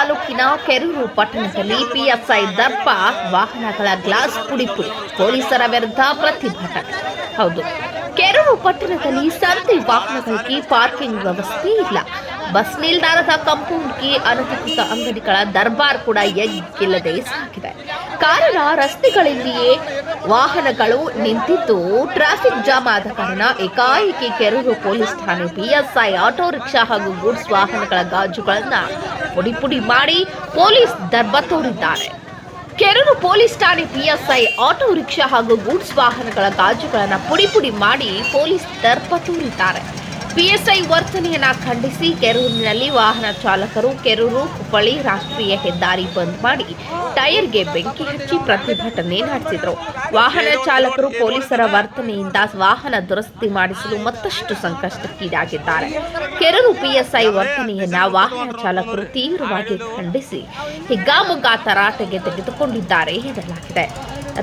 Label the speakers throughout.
Speaker 1: ತಾಲೂಕಿನ ಕೆರೂರು ಪಟ್ಟಣದಲ್ಲಿ ಪಿಎಸ್ಐ ದರ್ಪ ವಾಹನಗಳ ಗ್ಲಾಸ್ ಪುಡಿ ಪುಡಿ. ಪೊಲೀಸರ ವಿರುದ್ಧ ಪ್ರತಿಭಟನೆ. ಹೌದು, ಕೆರೂರು ಪಟ್ಟಣದಲ್ಲಿ ಸಂತೆ ವಾಹನಗಳಿಗೆ ಪಾರ್ಕಿಂಗ್ ವ್ಯವಸ್ಥೆ ಇಲ್ಲ. ಬಸ್ ನಿಲ್ದಾಣದ ಕಂಪೌಂಡ್ಗೆ ಅನಧಿಕೃತ ಅಂಗಡಿಗಳ ದರ್ಬಾರ್ ಕೂಡ ಎಗ್ಗಿಲ್ಲದೆ ಸಾಕಿದೆ ಕಾರಣ ರಸ್ತೆಗಳಲ್ಲಿಯೇ ವಾಹನಗಳು ನಿಂತಿದ್ದು, ಟ್ರಾಫಿಕ್ ಜಾಮ್ ಆದ ಕಾರಣ ಏಕಾಏಕಿ ಕೆರೂರು ಪೊಲೀಸ್ ಠಾಣೆ ಪಿಎಸ್ಐ ಆಟೋ ರಿಕ್ಷಾ ಹಾಗೂ ಗೂಡ್ಸ್ ವಾಹನಗಳ ಗಾಜುಗಳನ್ನ ಪುಡಿ ಪುಡಿ ಮಾಡಿ ಪೊಲೀಸ್ ದರ್ಬ ತೋರಿದ್ದಾರೆ. ಕೆರೂರು ಪೊಲೀಸ್ ಠಾಣೆ ಪಿಎಸ್ಐ ಆಟೋ ರಿಕ್ಷಾ ಹಾಗೂ ಗೂಡ್ಸ್ ವಾಹನಗಳ ಗಾಜುಗಳನ್ನು ಪುಡಿ ಪುಡಿ ಮಾಡಿ ಪೊಲೀಸ್ ದರ್ಪ ತೋರಿದ್ದಾರೆ. ಪಿಎಸ್ಐ ವರ್ತನೆಯನ್ನ ಖಂಡಿಸಿ ಕೆರೂರಿನಲ್ಲಿ ವಾಹನ ಚಾಲಕರು ಕೆರೂರು ಹುಬ್ಬಳ್ಳಿ ರಾಷ್ಟ್ರೀಯ ಹೆದ್ದಾರಿ ಬಂದ್ ಮಾಡಿ ಟೈರ್ಗೆ ಬೆಂಕಿ ಹಚ್ಚಿ ಪ್ರತಿಭಟನೆ ನಡೆಸಿದರು. ವಾಹನ ಚಾಲಕರು ಪೊಲೀಸರ ವರ್ತನೆಯಿಂದ ವಾಹನ ದುರಸ್ತಿ ಮಾಡಿಸಲು ಮತ್ತಷ್ಟು ಸಂಕಷ್ಟಕ್ಕೀಡಾಗಿದ್ದಾರೆ. ಕೆರೂರು ಪಿಎಸ್ಐ ವರ್ತನೆಯನ್ನ ವಾಹನ ಚಾಲಕರು ತೀವ್ರವಾಗಿ ಖಂಡಿಸಿ ಹಿಗ್ಗಾಮುಗ್ಗಾ ತರಾಟೆಗೆ ತೆಗೆದುಕೊಂಡಿದ್ದಾರೆ ಎನ್ನಲಾಗಿದೆ.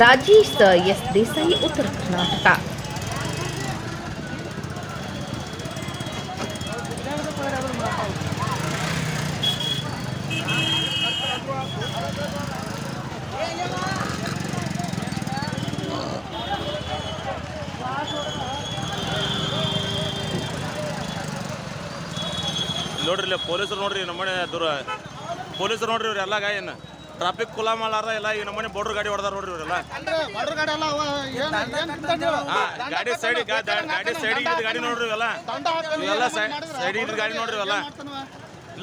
Speaker 1: ರಾಜೇಶ್ ಎಸ್ ದೇಸಾಯಿ, ಉತ್ತರ ಕರ್ನಾಟಕ.
Speaker 2: ನೋಡ್ರಿ ಇಲ್ಲ ಪೊಲೀಸರು ನೋಡ್ರಿ ನಮ್ಮನೆ ದೂರ. ಪೊಲೀಸರು ನೋಡ್ರಿ ಇವ್ರು ಎಲ್ಲ ಏನು ಟ್ರಾಫಿಕ್ ಕುಲ ಮಾಡಾರ ಎಲ್ಲ ಈ ನಮ್ಮನೆ ಬೋರ್ಡರ್ ಗಾಡಿ ಹೊಡೆದಾರ ನೋಡ್ರಿ ಇವರೆಲ್ಲ.
Speaker 3: ಗಾಡಿ
Speaker 2: ಹಾ ಸೈಡ್ ಗಾಡಿ ಸೈಡ್ ಗಾಡಿ ನೋಡ್ರಿ ಇವೆಲ್ಲ. ಇವೆಲ್ಲ ಸೈಡ್
Speaker 3: ಇದ್ರ
Speaker 2: ಸೈಡ್ ಗಾಡಿ ನೋಡ್ರಿ ಇವೆಲ್ಲ.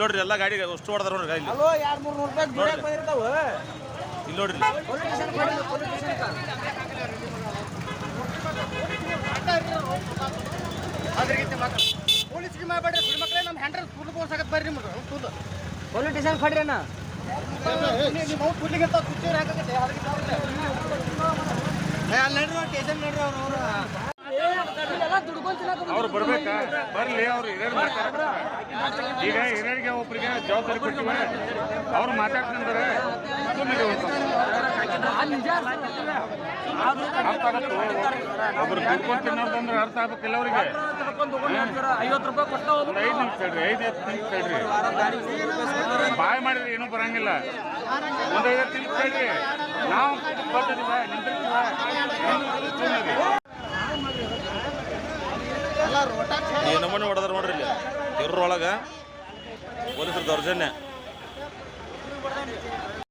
Speaker 2: ನೋಡ್ರಿ ಎಲ್ಲ ಗಾಡಿ ಅಷ್ಟು ಹೊಡೆದಾರ ನೋಡ್ರಿ ಗಾಡಿ ಇಲ್ಲಿ ನೋಡ್ರಿ
Speaker 3: ಪೊಲೀಸ್ಗೆ ಮಾಡ್ಬೇಡ್ರಿ ಸುಳ್ಳು ಮಕ್ಳೇ ನಮ್ಮ ಹ್ಯಾಂಡ್ರಲ್ ಫುಲ್ ಬೋರ್ಸಾಕತ್ ಬರ್ರಿ ನಿಮ್ಗೆ ಫುಲ್
Speaker 4: ಪೊಲೀಸ್ ಸ್ಟೇಷನ್ ಖಡ್ರಿ ಅಣ್ಣ
Speaker 3: ನಿಮ್ಮ ಅದಕ್ಕೆ ಸಾವ್ರೆ. ಏ, ಅಲ್ಲಿ ನಡ್ರಿ ಸ್ಟೇಷನ್ ನಡ್ರಿ ಅವ್ರು ಅವ್ರು
Speaker 5: ಅವ್ರು ಬರ್ಬೇಕಾ? ಬರ್ಲಿ, ಅವ್ರು ಹಿರಿಯರು ಮಾತಾಡ್ತಾರೆ ಈಗ ಹಿರಿಯರಿಗೆ ಒಬ್ಬರಿಗೆ ಜವಾಬ್ದಾರಿ ಕೊಟ್ಟಿವೆ ಅವ್ರು ಮಾತಾಡ್ತಂದ್ರೆ ಸುಮ್ಮನೆ ಅರ್ಥ ಆಗತ್ತು? ಒಬ್ರು ಅರ್ಥ ಆಗ್ಬೇಕಿಲ್ಲ ಅವರಿಗೆ. ಐದು ನಿಮಿಷ ಹೇಳ್ರಿ, ಐದು ಹತ್ತು ನಿಮಿಷ ಹೇಳ್ರಿ. ಬಾಯ್ ಮಾಡಿದ್ರೆ ಏನೂ ಬರಂಗಿಲ್ಲ. ಒಂದು ಹತ್ತು ನಿಮಿಷ ಹೇಳ್ರಿ. ನಾವು
Speaker 3: ರೋಟ
Speaker 2: ಈ ನಮೂನೆ ಹೊಡೆದ್ರ ನೋಡ್ರಿ ಇಲ್ಲಿ. ಇವ್ರೊಳಗೆ ಪೊಲೀಸರು ದೌರ್ಜನ್ಯ.